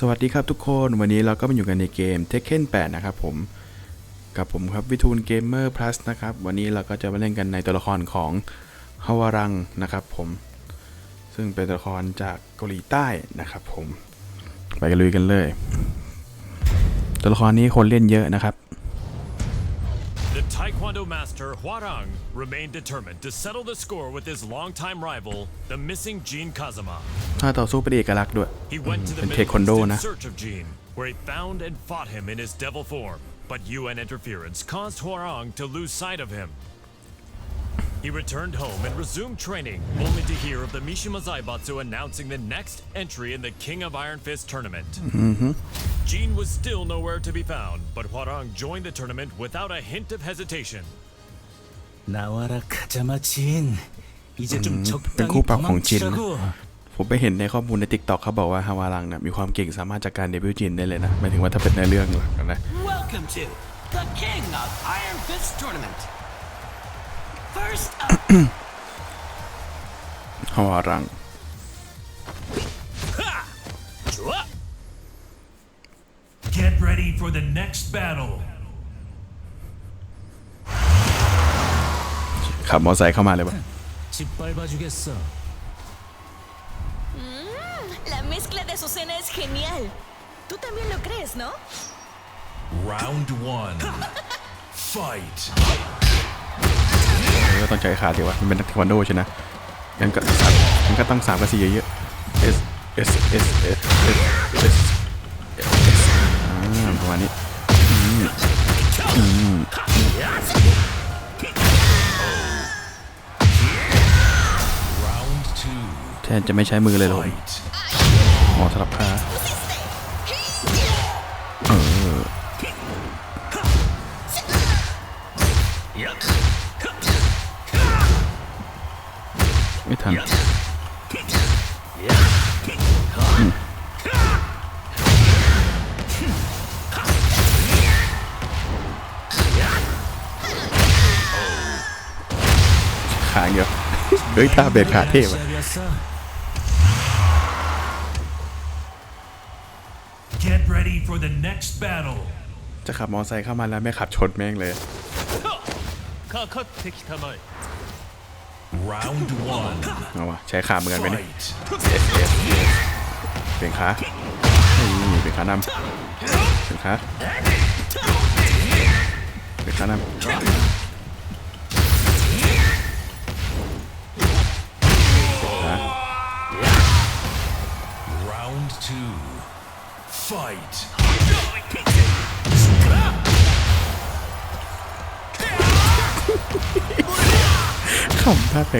สวัสดีครับทุกคนวันนี้เราก็มาอยู่กันในเกม Tekken 8 นะครับผมกับผมครับวิทูลเกมเมอร์ plus นะครับวันนี้เราก็จะมาเล่นกันในตัวละครของฮาวารังนะครับผมซึ่งเป็นตัวละครจากเกาหลีใต้นะครับผมไปกันลุยกันเลย ตัวละครนี้คนเล่นเยอะนะครับ Taekwondo master Hwarang remained determined to settle the score with his longtime rival, the missing Jin Kazama. ถ้าต่อสู้เป็นเอกลักษณ์ด้วย He went to the And Middle Taekwondo East in na. search of Jin, where he found and fought him in his devil form. But UN interference caused Hwarang to lose sight of him. He returned home and resumed training, only to hear of the Mishima Zaibatsu announcing the next entry in the King of Iron Fist tournament. Jin was still nowhere to be found, but Hwarang joined the tournament without a hint of hesitation. 나와라 카자마 진 이제 좀 적당히 뱅쿠 박홍 진. 도망치라고 ผมไปเห็นในข้อมูลใน t ิ k t o k เขาบอกว่าฮาวารังนะมีความเก่งสามารถจัดการเดบิวต์จินได้เลยนะหมายถึงว่าถ้าเป็นในเรื่องหลักนะ Welcome to the King of Iron Fist Tournament. First up, ฮาวารัง Get ready for the next battle. ขับมอเตอร์ไซค์เข้ามาเลยปะ 짓밟아주겠어 La mezcla de Azucena es genial. Tú también lo crees, ¿no? Round one. Fight. เออต้องใช้ขาดีวะมันเป็นนักเทควันโดใช่นะงั้นก็สามงั้นก็ต้องสามกับสี่เยอะๆ S S S S S S S อ่าประมาณนี้ Round two. แทนจะไม่ใช้มือเลยหรอผม Fight. หมอสลับขาางเดียวเฮ้ยตาเบรกขาเทพอะจะขับมอไซค์เข้ามาแล้วไม่ขับชนแม่งเลยเอาวะใช้ขาเหมือนกันไปนี่เปลี่ยนขาเปลี่ยนขานำเปลี่ยนขาเปลี่ยนขานำ two. Fight. ขำท่าเป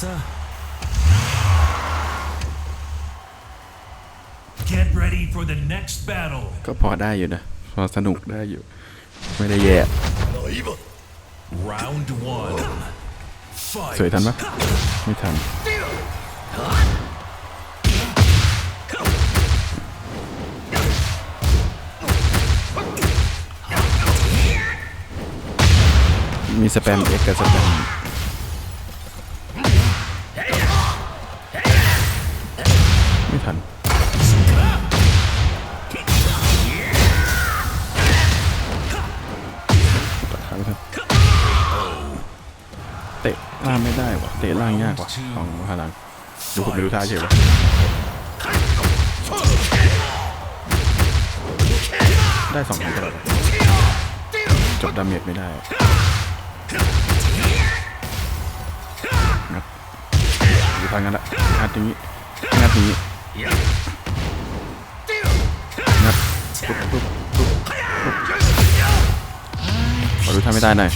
ซะ Get ready for the next battle ก็พอได้อยู่นะ พอสนุกได้อยู่ ไม่ได้แย่ Round one สวยทันปะไม่ทัน มีสแปมเอ็กกับสแปม ล่างยากว่ะของพลังดูผมไม่รู้ท่าเฉยวะได้สองทีตลอดเลยจบดาเมจไม่ได้งัดดูทางกันละงัดอย่างนี้งัดอย่างนี้งัดปุ๊บปุ๊บปุ๊บปุ๊บขอดูท่าไม่ได้หน่อย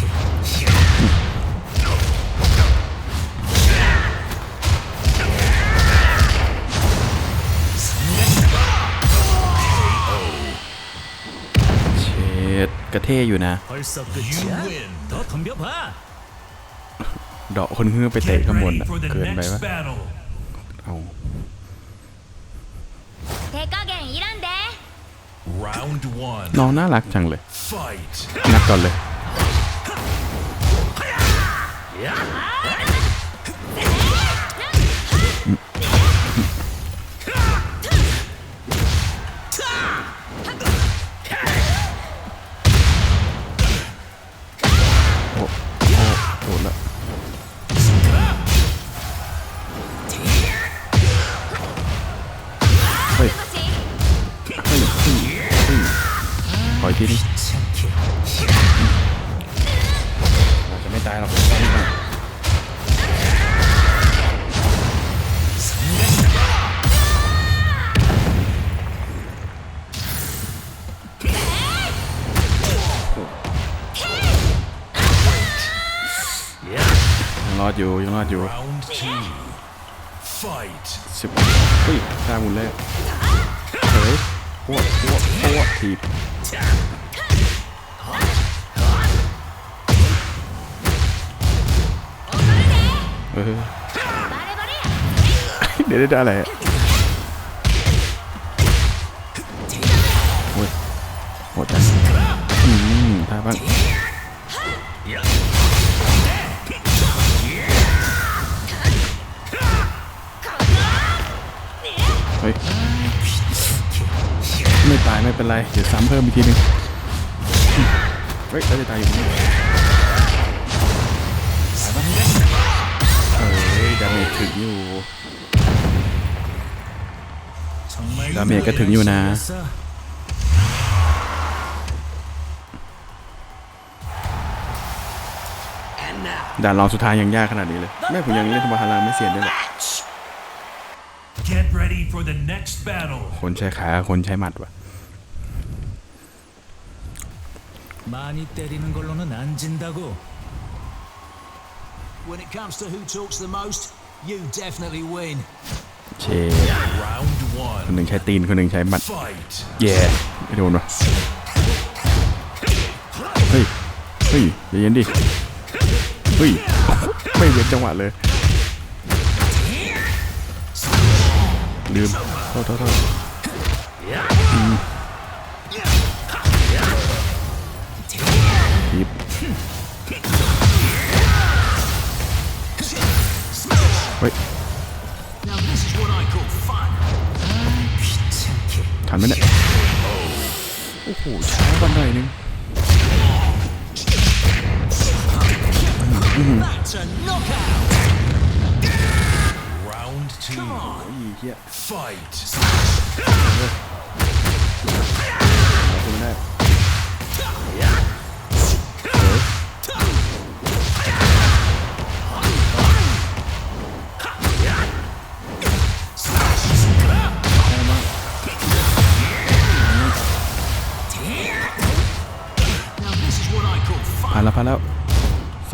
ก็เท่อยู่นะ เดาะคนเงือไปเตะข้างบนอะเกินไปวะเอา น้องน่ารักจังเลย นักก่อนเลย ยหรอกยังรอดอยู่ยังรอดอยู่ Round two. Fight. สิบเฮ้ยตาหมุนเลยเฮ้ยพวกพวกพวกทีบ เดี๋ยวได้อะไรโอ้ยโหดจังอืมพาบ้างเฮ้ยไม่ตายไม่เป็นไร เดี๋ยวซ้ำเพิ่มอีกทีนึงเฮ้ยเราจะตายอยู่นี่ ถึงอยู่ดาเมจก็ถึงอยู่นะ ด่านรองสุดท้ายยังยากขนาดนี้เลย แม่ผมยังเล่นธรรมฮาราไม่เสียด้วยหรอกคนใช้ขา คนใช้หมัดวะมาน When it comes to who talks the most, you definitely win. เช Round คนห one. นึ่งใช้ตีน คนหนึ่งใช้หมัด Fight. แย่ไม่โดนวะเฮ้ย เฮ้ยใจเย็นดิ เฮ้ย ไม่เว้นจังหวะเลย ลืมโทษโทษโทษ ทันไหมเนี่ย โอ้โห ช้ากันหน่อยนึงเฮีย Fight เอาคุณได้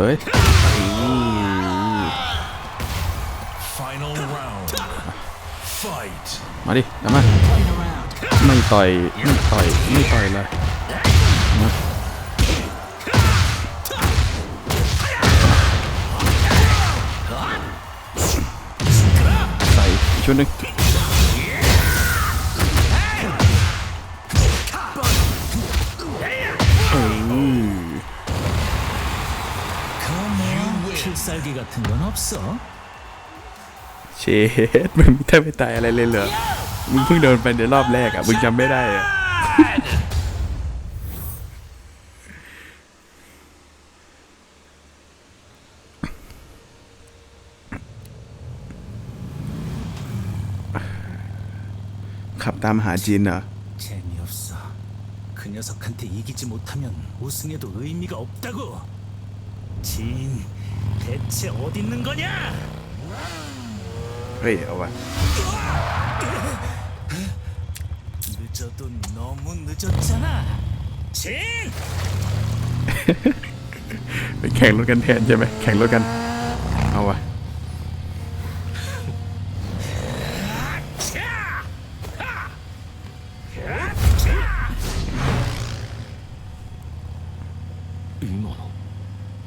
สวย Final round. Fight. มาดิตามมา Playing around. ไม่ต่อยไม่ต่อยไม่ต่อยเลยมาใส่อีกชุดหนึ่ง 그뭐 필살기 같은 건 없어? เชดมึงแทบไม่ตายอะไรเลยเหรอ มึงเพิ่งโดนไปในรอบแรกอ่ะ มึงจำไม่ได้อ่ะ ขับตามหาจีนเหรอ 재미없어. 그 녀석한테 이기지 못하면 우승에도 의미가 없다고. 진 대체 어디 있는 거냐? เฮ้ย เอาวะ 늦어도 너무 늦었잖아. 진! ไปแข่งรถกันแทนใช่ไหม แข่งรถกัน เอาวะ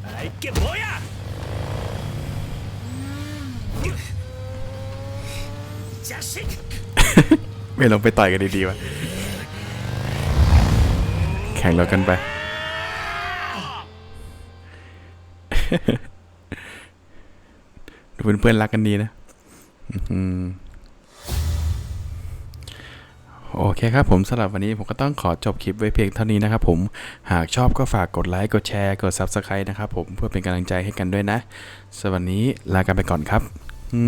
아, 이게 뭐야? ไม่ลงไปต่อยกันดีๆวะแข่งรถกันไป ดูเพื่อนๆรักกันดีนะโอเคครับผมสำหรับวันนี้ผมก็ต้องขอจบคลิปไว้เพียงเท่านี้นะครับผมหากชอบก็ฝากกดไลค์กดแชร์กด Subscribe นะครับผมเพื่อเป็นกำลังใจให้กันด้วยนะสวันนี้ลากันไปก่อนครับอื